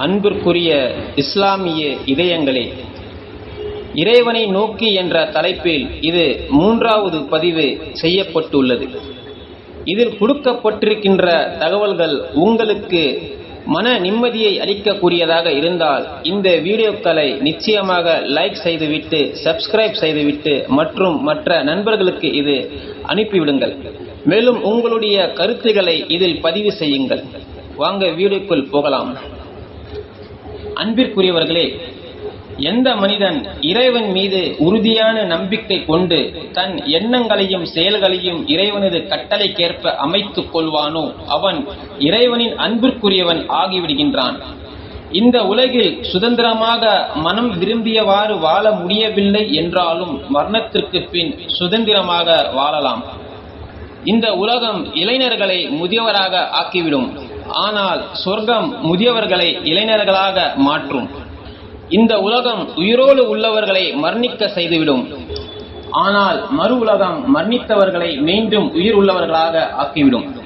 அன்பிற்குரிய இஸ்லாமிய இதயங்களே இறைவனை நோக்கி என்ற தலைப்பில் இது மூன்றாவது பதிவு செய்யப்பட்டுள்ளது. இதில் கொடுக்கப்பட்டிருக்கின்ற தகவல்கள் உங்களுக்கு மன நிம்மதியை அளிக்கக்கூடியதாக இருந்தால் இந்த வீடியோக்களை நிச்சயமாக லைக் செய்துவிட்டு சப்ஸ்கிரைப் செய்துவிட்டு மற்றும் மற்ற நண்பர்களுக்கு இது அனுப்பிவிடுங்கள். மேலும் உங்களுடைய கருத்துக்களை இதில் பதிவு செய்யுங்கள். வாங்க வீடியோக்குள் போகலாம். அன்பிற்குரியவர்களே எந்த மனிதன் இறைவன் மீது உறுதியான நம்பிக்கை கொண்டு தன் எண்ணங்களையும் செயல்களையும் இறைவனது கட்டளைக்கேற்ப அமைத்துக் கொள்வானோ அவன் இறைவனின் அன்பிற்குரியவன் ஆகிவிடுகின்றான். இந்த உலகில் சுதந்திரமாக மனம் விரும்பியவாறு வாழ முடியவில்லை என்றாலும் மரணத்திற்கு பின் சுதந்திரமாக வாழலாம். இந்த உலகம் இளைஞர்களை முதியவராக ஆக்கிவிடும். ஆனால் சொர்க்கம் முதியவர்களை இளைஞர்களாக மாற்றும். இந்த உலகம் உயிரோடு உள்ளவர்களை மரணிக்க செய்துவிடும். ஆனால் மறு உலகம் மரணித்தவர்களை மீண்டும் உயிர் உள்ளவர்களாக ஆக்கிவிடும்.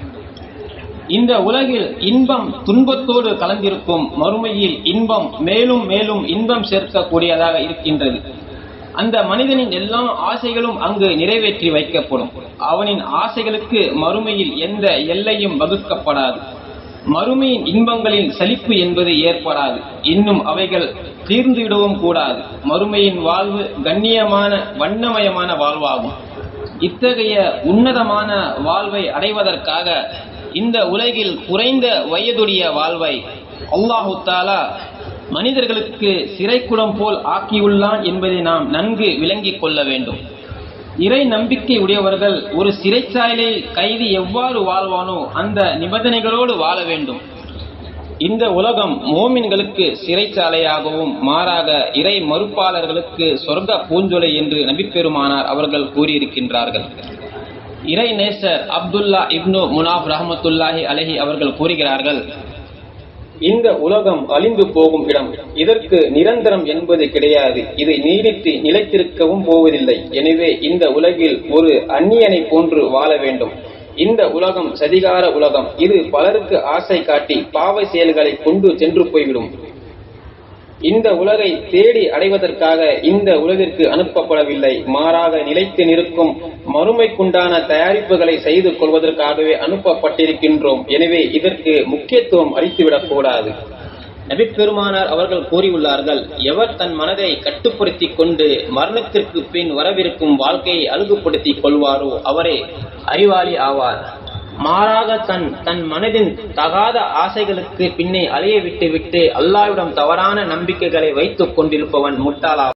இந்த உலகில் இன்பம் துன்பத்தோடு கலந்திருக்கும் மறுமையில் இன்பம் மேலும் மேலும் இன்பம் சேர்க்கக்கூடியதாக இருக்கின்றது. அந்த மனிதனின் எல்லா ஆசைகளும் அங்கு நிறைவேற்றி வைக்கப்படும். அவனின் ஆசைகளுக்கு மறுமையில் எந்த எல்லையும் வகுக்கப்படாது. மறுமையின் இன்பங்களின் சலிப்பு என்பது ஏற்படாது. இன்னும் அவைகள் தீர்ந்துவிடவும் கூடாது. மறுமையின் வாழ்வு கண்ணியமான வண்ணமயமான வாழ்வாகும். இத்தகைய உன்னதமான வாழ்வை அடைவதற்காக இந்த உலகில் குறைந்த வயதுடைய வாழ்வை அல்லாஹு தாலா மனிதர்களுக்கு சிறைக்குடம் போல் ஆக்கியுள்ளான் என்பதை நாம் நன்கு விளங்கிக் கொள்ள வேண்டும். இறை நம்பிக்கை உடையவர்கள் ஒரு சிறைச்சாலையில் கைதி எவ்வாறு வாழ்வானோ அந்த நிபந்தனைகளோடு வாழ வேண்டும். இந்த உலகம் மோமின்களுக்கு சிறைச்சாலையாகவும் மாறாக இறை மறுப்பாளர்களுக்கு சொர்க்க பூஞ்சொலை என்று நபிப்பெருமானார் அவர்கள் கூறியிருக்கின்றார்கள். இறை நேசர் அப்துல்லா இப்னு முனாப் ரஹமத்துல்லாஹி அலஹி அவர்கள் கூறுகிறார்கள் இந்த உலகம் அழிந்து போகும் இடம். இதற்கு நிரந்தரம் என்பது கிடையாது. இது நீடித்து நிலைத்திருக்கவும் போவதில்லை. எனவே இந்த உலகில் ஒரு அந்நியனை போன்று வாழ வேண்டும். இந்த உலகம் சதிகார உலகம். இது பலருக்கு ஆசை காட்டி பாவ செயல்களை கொண்டு சென்று போய்விடும். இந்த உலகை தேடி அடைவதற்காக இந்த உலகிற்கு அனுப்பப்படவில்லை. மாறாக நிலைத்து நிற்கும் மறுமைக்குண்டான தயாரிப்புகளை செய்து கொள்வதற்காகவே அனுப்பப்பட்டிருக்கின்றோம். எனவே இதற்கு முக்கியத்துவம் அளித்துவிடக் கூடாது. நபிப்பெருமானார் அவர்கள் கூறியுள்ளார்கள் எவர் தன் மனதை கட்டுப்படுத்திக் கொண்டு மரணத்திற்கு பின் வரவிருக்கும் வாழ்க்கையை அழகுபடுத்திக் கொள்வாரோ அவரே அறிவாளி ஆவார். மாறாக தன் தன் மனதின் தகாத ஆசைகளுக்கு பின்னே அலைய விட்டு விட்டு அல்லாவிடம் தவறான நம்பிக்கைகளை வைத்துக் கொண்டிருப்பவன் முட்டாளா